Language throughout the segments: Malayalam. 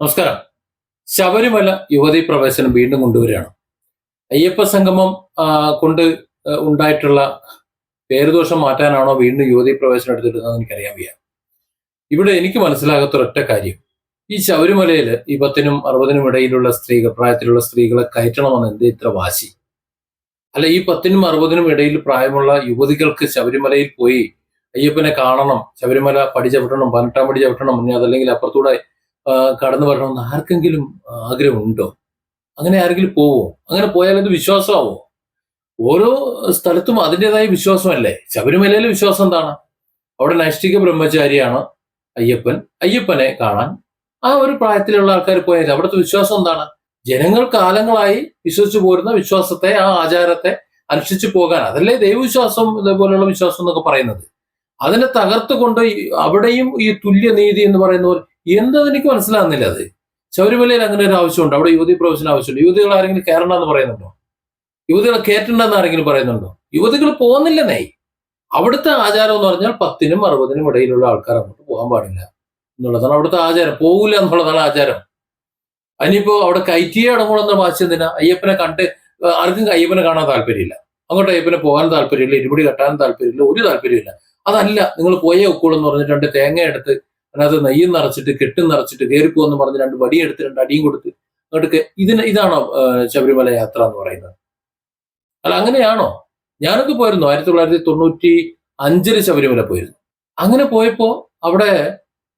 നമസ്കാരം. ശബരിമല യുവതി പ്രവേശനം വീണ്ടും കൊണ്ടുവരികയാണ്. അയ്യപ്പ സംഗമം കൊണ്ട് ഉണ്ടായിട്ടുള്ള പേരുദോഷം മാറ്റാനാണോ വീണ്ടും യുവതി പ്രവേശനം എടുത്തിട്ടുള്ളത് എനിക്കറിയാൻ വയ്യ. ഇവിടെ എനിക്ക് മനസ്സിലാകാത്ത ഒരൊറ്റ കാര്യം. ഈ ശബരിമലയിൽ ഈ പത്തിനും അറുപതിനും ഇടയിലുള്ള സ്ത്രീകൾ പ്രായത്തിലുള്ള സ്ത്രീകളെ കയറ്റണമെന്ന് എന്ത് ഇത്ര വാശി? അല്ല ഈ പത്തിനും അറുപതിനും ഇടയിൽ പ്രായമുള്ള യുവതികൾക്ക് ശബരിമലയിൽ പോയി അയ്യപ്പനെ കാണണം ശബരിമല പടി ചവിട്ടണം പതിനെട്ടാം പടി ചവിട്ടണം ഇനി അതല്ലെങ്കിൽ അപ്പുറത്തൂടെ കടന്നു വരണമെന്ന് ആർക്കെങ്കിലും ആഗ്രഹമുണ്ടോ? അങ്ങനെ ആരെങ്കിലും പോവോ? അങ്ങനെ പോയാൽ അത് വിശ്വാസമാവോ? ഓരോ സ്ഥലത്തും അതിന്റെതായ വിശ്വാസമല്ലേ? ശബരിമലയിലെ വിശ്വാസം എന്താണ്? അവിടെ നൈഷ്ഠിക ബ്രഹ്മചാരിയാണ് അയ്യപ്പൻ. അയ്യപ്പനെ കാണാൻ ആ ഒരു പ്രായത്തിലുള്ള ആൾക്കാർ പോയാൽ അവിടുത്തെ വിശ്വാസം എന്താണ്? ജനങ്ങൾ കാലങ്ങളായി വിശ്വസിച്ചു പോരുന്ന വിശ്വാസത്തെ ആ ആചാരത്തെ അനുഷ്ഠിച്ചു പോകാൻ. അതല്ലേ ദൈവവിശ്വാസം ഇതേപോലെയുള്ള വിശ്വാസം എന്നൊക്കെ പറയുന്നത്. അതിനെ തകർത്തുകൊണ്ട് അവിടെയും ഈ തുല്യനീതി എന്ന് പറയുന്ന പോലെ എന്താന്ന് എനിക്ക് മനസ്സിലാകുന്നില്ല അത്. ശബരിമലയിൽ അങ്ങനെ ഒരു ആവശ്യമുണ്ട്. അവിടെ യുവതി പ്രവേശന ആവശ്യമുണ്ട്. യുവതികൾ ആരെങ്കിലും കയറണം എന്ന് പറയുന്നുണ്ടോ? യുവതികളെ കയറ്റണ്ടെന്ന് ആരെങ്കിലും പറയുന്നുണ്ടോ? യുവതികൾ പോകുന്നില്ലെന്നേ അവിടുത്തെ ആചാരം എന്ന് പറഞ്ഞാൽ പത്തിനും അറുപതിനും ഇടയിലുള്ള ആൾക്കാർ അങ്ങോട്ട് പോകാൻ പാടില്ല എന്നുള്ളതാണ് അവിടുത്തെ ആചാരം. പോകില്ല എന്നുള്ളതാണ് ആചാരം. അതിനിപ്പോ അവിടെ കയറ്റിയേ അടങ്ങുമെന്ന വാശി എന്തിനാ? അയ്യപ്പനെ കണ്ട് ആർക്കും അയ്യപ്പനെ കാണാൻ താല്പര്യമില്ല. അങ്ങോട്ട് അയ്യപ്പനെ പോകാൻ താല്പര്യമില്ല ഇരുപടി കെട്ടാൻ താല്പര്യമില്ല ഒരു താല്പര്യമില്ല അതല്ല നിങ്ങൾ പോയേ ഒക്കുള്ളൂ എന്ന് പറഞ്ഞിട്ട് തേങ്ങ എടുത്ത് അതിനകത്ത് നെയ്യും നിറച്ചിട്ട് കെട്ടും നിറച്ചിട്ട് കയറിപ്പോന്ന് പറഞ്ഞ് രണ്ട് വടി എടുത്ത് രണ്ട് അടിയും കൊടുത്ത് അങ്ങോട്ട് ഇതിന് ഇതാണോ ശബരിമല യാത്ര എന്ന് പറയുന്നത്? അല്ല അങ്ങനെയാണോ? ഞാനൊക്കെ പോയിരുന്നു ആയിരത്തി തൊള്ളായിരത്തി തൊണ്ണൂറ്റി അഞ്ചിൽ ശബരിമല പോയിരുന്നു. അങ്ങനെ പോയപ്പോ അവിടെ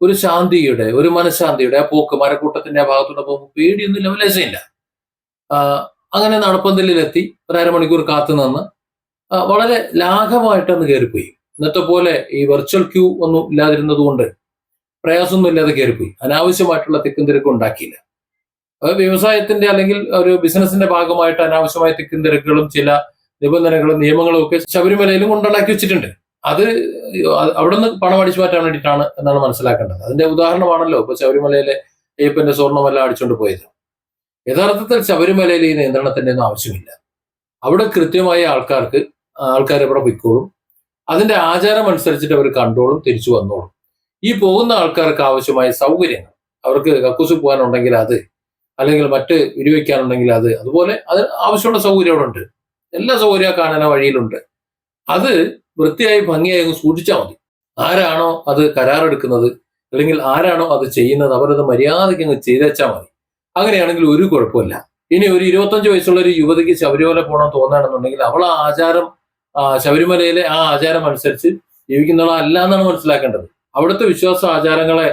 ഒരു ശാന്തിയുടെ ഒരു മനഃശാന്തിയുടെ ആ പോക്ക് മരക്കൂട്ടത്തിന്റെ ആ ഭാഗത്തൂടെ പോകുമ്പോൾ പേടിയൊന്നും ലവലേശയില്ല. അങ്ങനെ നടപ്പന്തലിലെത്തി ഒരു അരമണിക്കൂർ കാത്തു നിന്ന് വളരെ ലാഘവമായിട്ടൊന്ന് കയറിപ്പോയി. ഇന്നത്തെ പോലെ ഈ വെർച്വൽ ക്യൂ ഒന്നും ഇല്ലാതിരുന്നത് കൊണ്ട് പ്രയാസമൊന്നും ഇല്ലാതെ കയറിപ്പോയി. അനാവശ്യമായിട്ടുള്ള തിക്കും തിരക്കും ഉണ്ടാക്കിയില്ല. അത് വ്യവസായത്തിന്റെ അല്ലെങ്കിൽ ഒരു ബിസിനസിന്റെ ഭാഗമായിട്ട് അനാവശ്യമായ തിക്കും തിരക്കുകളും ചില നിബന്ധനകളും നിയമങ്ങളും ഒക്കെ ശബരിമലയിലും കൊണ്ടുണ്ടാക്കി വെച്ചിട്ടുണ്ട്. അത് അവിടെ നിന്ന് പണം അടിച്ചു മാറ്റാൻ വേണ്ടിയിട്ടാണ് എന്നാണ് മനസ്സിലാക്കേണ്ടത്. അതിന്റെ ഉദാഹരണമാണല്ലോ ഇപ്പൊ ശബരിമലയിലെ അയ്യപ്പന്റെ സ്വർണമെല്ലാം അടിച്ചുകൊണ്ട് പോയത്. യഥാർത്ഥത്തിൽ ശബരിമലയിൽ ഈ നിയന്ത്രണത്തിന്റെ ഒന്നും ആവശ്യമില്ല. അവിടെ കൃത്യമായ ആൾക്കാർക്ക് ആൾക്കാരെ ഇവിടെ പൊയ്ക്കോളും. അതിന്റെ ആചാരം അനുസരിച്ചിട്ട് അവർ കണ്ടോളും തിരിച്ചു വന്നോളും. ഈ പോകുന്ന ആൾക്കാർക്ക് ആവശ്യമായ സൗകര്യങ്ങൾ. അവർക്ക് കക്കൂസ് പോകാനുണ്ടെങ്കിൽ അത് അല്ലെങ്കിൽ മറ്റ് വിരിവെക്കാനുണ്ടെങ്കിൽ അത് അതുപോലെ അത് ആവശ്യമുള്ള സൗകര്യം അവിടെ ഉണ്ട് എല്ലാ സൗകര്യ കാണാൻ വഴിയിലുണ്ട്. അത് വൃത്തിയായി ഭംഗിയായി ഒന്ന് സൂക്ഷിച്ചാൽ മതി. ആരാണോ അത് കരാറെടുക്കുന്നത് അല്ലെങ്കിൽ ആരാണോ അത് ചെയ്യുന്നത് അവരത് മര്യാദയ്ക്ക് അങ്ങ് ചെയ്തേച്ചാൽ മതി. അങ്ങനെയാണെങ്കിൽ ഒരു കുഴപ്പമില്ല. ഇനി ഒരു ഇരുപത്തഞ്ച് വയസ്സുള്ള ഒരു യുവതിക്ക് ശബരിമല പോകണം തോന്നുകയാണെന്നുണ്ടെങ്കിൽ അവൾ ആ ആചാരം ശബരിമലയിലെ ആ ആചാരം അനുസരിച്ച് ജീവിക്കുന്നവളല്ല എന്നാണ് മനസ്സിലാക്കേണ്ടത്. അവിടുത്തെ വിശ്വാസ ആചാരങ്ങളെ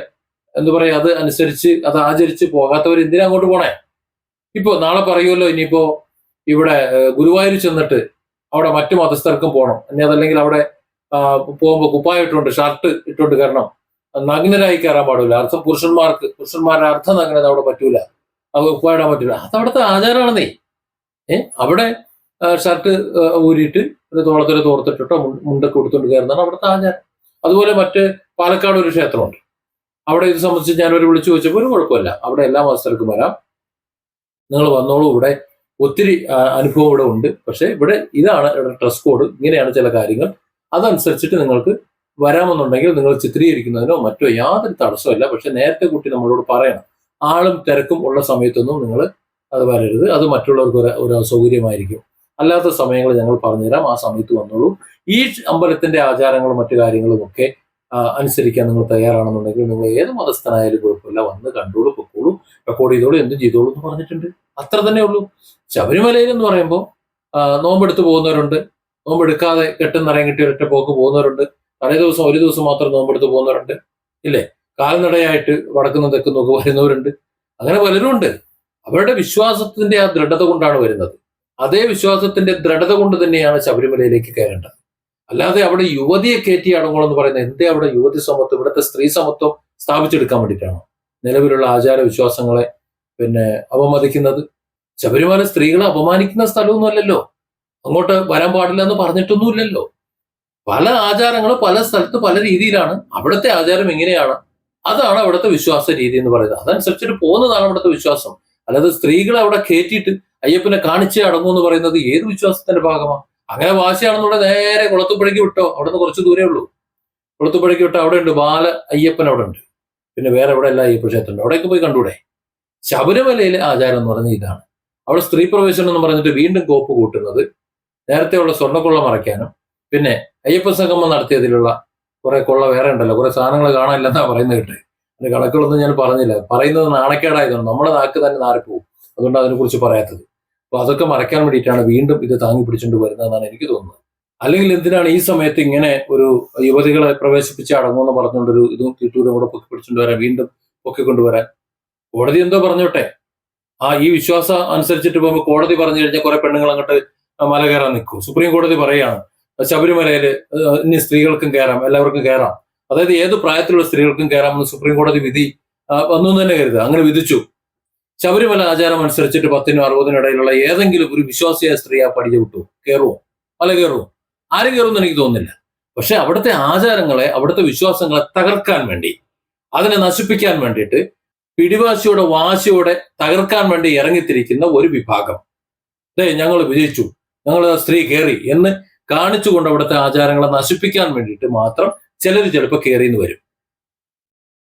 എന്താ പറയാ അത് അനുസരിച്ച് അത് ആചരിച്ച് പോകാത്തവർ എന്തിനാ അങ്ങോട്ട് പോണേ? ഇപ്പോ നാളെ പറയുമല്ലോ ഇനിയിപ്പോ ഇവിടെ ഗുരുവായൂർ ചെന്നിട്ട് അവിടെ മറ്റു മതസ്ഥർക്കും പോകണം ഇനി അതല്ലെങ്കിൽ അവിടെ പോകുമ്പോൾ പോകുമ്പോ കുപ്പായം ഇട്ടുകൊണ്ട് ഷർട്ട് ഇട്ടുകൊണ്ട് കയറണം. നഗ്നരായി കയറാൻ പാടില്ല. അർത്ഥം പുരുഷന്മാർക്ക് പുരുഷന്മാരുടെ അർത്ഥം നഗ്നത അവിടെ പറ്റൂല. അത് കുപ്പായിടാൻ പറ്റൂല. അത് അവിടുത്തെ ആചാരമാണെന്നേ. ഏ അവിടെ ഷർട്ട് ഊരിയിട്ട് ഒരു തോളത്തിൽ തോർത്തിട്ടിട്ടോ മുണ്ട് മുണ്ടൊക്കെ കൊടുത്തുകൊണ്ട് കയറുന്നതാണ് അവിടുത്തെ ആചാരം. അതുപോലെ മറ്റ് പാലക്കാട് ഒരു ക്ഷേത്രമുണ്ട്. അവിടെ ഇത് സംബന്ധിച്ച് ഞാൻ ഒരു വിളിച്ചു ചോദിച്ചപ്പോൾ ഒരു കുഴപ്പമില്ല. അവിടെ എല്ലാ മത്സരക്കും വരാം. നിങ്ങൾ വന്നോളൂ. ഇവിടെ ഒത്തിരി അനുഭവം ഇവിടെ ഉണ്ട്. പക്ഷേ ഇവിടെ ഇതാണ് ഇവിടെ ഡ്രസ് കോഡ്. ഇങ്ങനെയാണ് ചില കാര്യങ്ങൾ. അതനുസരിച്ചിട്ട് നിങ്ങൾക്ക് വരാമെന്നുണ്ടെങ്കിൽ നിങ്ങൾ ചിത്രീകരിക്കുന്നതിനോ മറ്റോ യാതൊരു തടസ്സമില്ല പക്ഷെ നേരത്തെ കൂട്ടി നമ്മളോട് പറയണം. ആളും തിരക്കും ഉള്ള സമയത്തൊന്നും നിങ്ങൾ അത് വരരുത്. അത് മറ്റുള്ളവർക്ക് ഒരു ഒരു അസൗകര്യമായിരിക്കും. അല്ലാത്ത സമയങ്ങൾ ഞങ്ങൾ പറഞ്ഞുതരാം. ആ സമയത്ത് വന്നോളൂ. ഈ അമ്പലത്തിന്റെ ആചാരങ്ങളും മറ്റു കാര്യങ്ങളും ഒക്കെ അനുസരിക്കാൻ നിങ്ങൾ തയ്യാറാണെന്നുണ്ടെങ്കിൽ നിങ്ങൾ ഏത് മതസ്ഥനായാലും കുഴപ്പമില്ല. വന്ന് കണ്ടോളൂ പൊക്കോളൂ റെക്കോർഡ് ചെയ്തോളൂ എന്ത് ചെയ്തോളൂ എന്ന് പറഞ്ഞിട്ടുണ്ട്. അത്ര തന്നെ ഉള്ളൂ. ശബരിമലയിൽ എന്ന് പറയുമ്പോൾ നോമ്പെടുത്ത് പോകുന്നവരുണ്ട്. നോമ്പെടുക്കാതെ കെട്ടുന്നറയും കിട്ടി ഒരൊറ്റ പോക്ക് പോകുന്നവരുണ്ട്. തലേ ദിവസം ഒരു ദിവസം മാത്രം നോമ്പെടുത്ത് പോകുന്നവരുണ്ട്. ഇല്ലേ? കാൽനടയായിട്ട് വടക്കുന്നു തെക്കുന്നു ഒക്കെ വരുന്നവരുണ്ട്. അങ്ങനെ പലരും ഉണ്ട്. അവരുടെ വിശ്വാസത്തിന്റെ ആ ദൃഢത കൊണ്ടാണ് വരുന്നത്. അതേ വിശ്വാസത്തിന്റെ ദൃഢത കൊണ്ട് തന്നെയാണ് ശബരിമലയിലേക്ക് കയറേണ്ടത്. അല്ലാതെ അവിടെ യുവതിയെ കയറ്റി എന്ന് പറയുന്നത്. എന്തേ അവിടെ യുവതി സമത്വം? ഇവിടുത്തെ സ്ത്രീ സമത്വം സ്ഥാപിച്ചെടുക്കാൻ വേണ്ടിയിട്ടാണോ? നിലവിലുള്ള ആചാര വിശ്വാസങ്ങളെ പിന്നെ അപമതിക്കുന്നത്? ശബരിമല സ്ത്രീകളെ അപമാനിക്കുന്ന സ്ഥലമൊന്നുമല്ലല്ലോ അങ്ങോട്ട് വരാൻ പാടില്ല എന്ന് പറഞ്ഞിട്ടൊന്നുമില്ലല്ലോ പല ആചാരങ്ങൾ പല സ്ഥലത്ത് പല രീതിയിലാണ് അവിടുത്തെ ആചാരം എങ്ങനെയാണ് അതാണ് അവിടുത്തെ വിശ്വാസ രീതി എന്ന് പറയുന്നത്. അതനുസരിച്ചിട്ട് പോകുന്നതാണ് അവിടുത്തെ വിശ്വാസം. അല്ലാതെ സ്ത്രീകളെ അവിടെ കയറ്റിയിട്ട് അയ്യപ്പനെ കാണിച്ചേ അടങ്ങൂ എന്ന് പറയുന്നത് ഏത് വിശ്വാസത്തിന്റെ ഭാഗമാണ് അങ്ങനെ വാശിയാണെന്നുള്ളത് നേരെ കുളത്തുപ്പുഴയ്ക്ക് വിട്ടോ? അവിടെ നിന്ന് കുറച്ച് ദൂരേ ഉള്ളൂ. കുളത്തുപ്പുഴയ്ക്ക് വിട്ടോ? അവിടെ ഉണ്ട്. ബാല അയ്യപ്പൻ അവിടെ ഉണ്ട്. പിന്നെ വേറെ എവിടെ എല്ലാ അയ്യപ്പ ക്ഷേത്രം ഉണ്ട് അവിടേക്ക് പോയി കണ്ടൂടെ? ശബരിമലയിലെ ആചാരം എന്ന് പറഞ്ഞ ഇതാണ്. അവിടെ സ്ത്രീ പ്രവേശനം എന്ന് പറഞ്ഞിട്ട് വീണ്ടും കോപ്പ് കൂട്ടുന്നത്. നേരത്തെ ഉള്ള സ്വർണക്കൊള്ള മറയ്ക്കാനും. പിന്നെ അയ്യപ്പ സംഗമം നടത്തിയതിലുള്ള കുറെ കൊള്ള വേറെ ഉണ്ടല്ലോ. കുറെ സാധനങ്ങൾ കാണാനില്ലെന്നാ പറയുന്നത് കേട്ടെ. അതിന്റെ കണക്കുകളൊന്നും ഞാൻ പറഞ്ഞില്ല. പറയുന്നത് നാണക്കേടായതാണ്. നമ്മുടെ നാക്ക് തന്നെ നാറിപ്പോവും. അതുകൊണ്ട് അതിനെക്കുറിച്ച് പറയാത്തത്. അപ്പൊ അതൊക്കെ മറയ്ക്കാൻ വേണ്ടിയിട്ടാണ് വീണ്ടും ഇത് താങ്ങി പിടിച്ചുകൊണ്ട് വരുന്നതെന്നാണ് എനിക്ക് തോന്നുന്നത്. അല്ലെങ്കിൽ എന്തിനാണ് ഈ സമയത്ത് ഇങ്ങനെ ഒരു യുവതികളെ പ്രവേശിപ്പിച്ച് അടങ്ങുമെന്ന് പറഞ്ഞുകൊണ്ടൊരു ഇതും കിട്ടൂരും കൂടെ പൊക്കി പിടിച്ചുകൊണ്ട് വരാൻ വീണ്ടും പൊക്കിക്കൊണ്ടുവരാൻ കോടതി എന്തോ പറഞ്ഞോട്ടെ? ആ ഈ വിശ്വാസം അനുസരിച്ചിട്ട് പോകുമ്പോൾ കോടതി പറഞ്ഞു കഴിഞ്ഞാൽ കുറെ പെണ്ണുങ്ങൾ അങ്ങോട്ട് മല കയറാൻ നിൽക്കും. സുപ്രീം കോടതി പറയാണ് ശബരിമലയിൽ ഇനി സ്ത്രീകൾക്കും കയറാം എല്ലാവർക്കും കയറാം. അതായത് ഏത് പ്രായത്തിലുള്ള സ്ത്രീകൾക്കും കയറാമെന്ന് സുപ്രീം കോടതി വിധി വന്നു തന്നെ കരുതുക. അങ്ങനെ വിധിച്ചു. ശബരിമല ആചാരം അനുസരിച്ചിട്ട് പത്തിനും അറുപതിനും ഇടയിലുള്ള ഏതെങ്കിലും ഒരു വിശ്വാസിയായ സ്ത്രീ ആ പടി വിട്ടു. കയറുമോ അല്ല കയറുമോ ആരും കയറുമെന്ന് എനിക്ക് തോന്നുന്നില്ല. പക്ഷെ അവിടുത്തെ ആചാരങ്ങളെ അവിടുത്തെ വിശ്വാസങ്ങളെ തകർക്കാൻ വേണ്ടി അതിനെ നശിപ്പിക്കാൻ വേണ്ടിയിട്ട് പിടിവാശിയോടെ വാശിയോടെ തകർക്കാൻ വേണ്ടി ഇറങ്ങിത്തിരിക്കുന്ന ഒരു വിഭാഗം. ദേ ഞങ്ങൾ വിജയിച്ചു. ഞങ്ങൾ സ്ത്രീ കയറി എന്ന് കാണിച്ചുകൊണ്ട് അവിടുത്തെ ആചാരങ്ങളെ നശിപ്പിക്കാൻ വേണ്ടിയിട്ട് മാത്രം ചിലർ ചിലപ്പോൾ കയറിയെന്ന് വരും.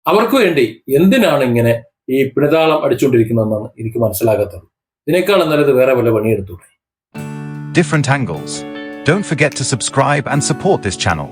അവർക്ക് വേണ്ടി എന്തിനാണ് ഇങ്ങനെ ഈ പിണതാളം അടിച്ചുകൊണ്ടിരിക്കുന്നതെന്നാണ് എനിക്ക് മനസ്സിലാകാത്തത് ഇതിനേക്കാൾ നല്ലത് വേറെ വല്ല പണിയെടുത്തൂടെ different angles. Don't forget to subscribe and support this channel.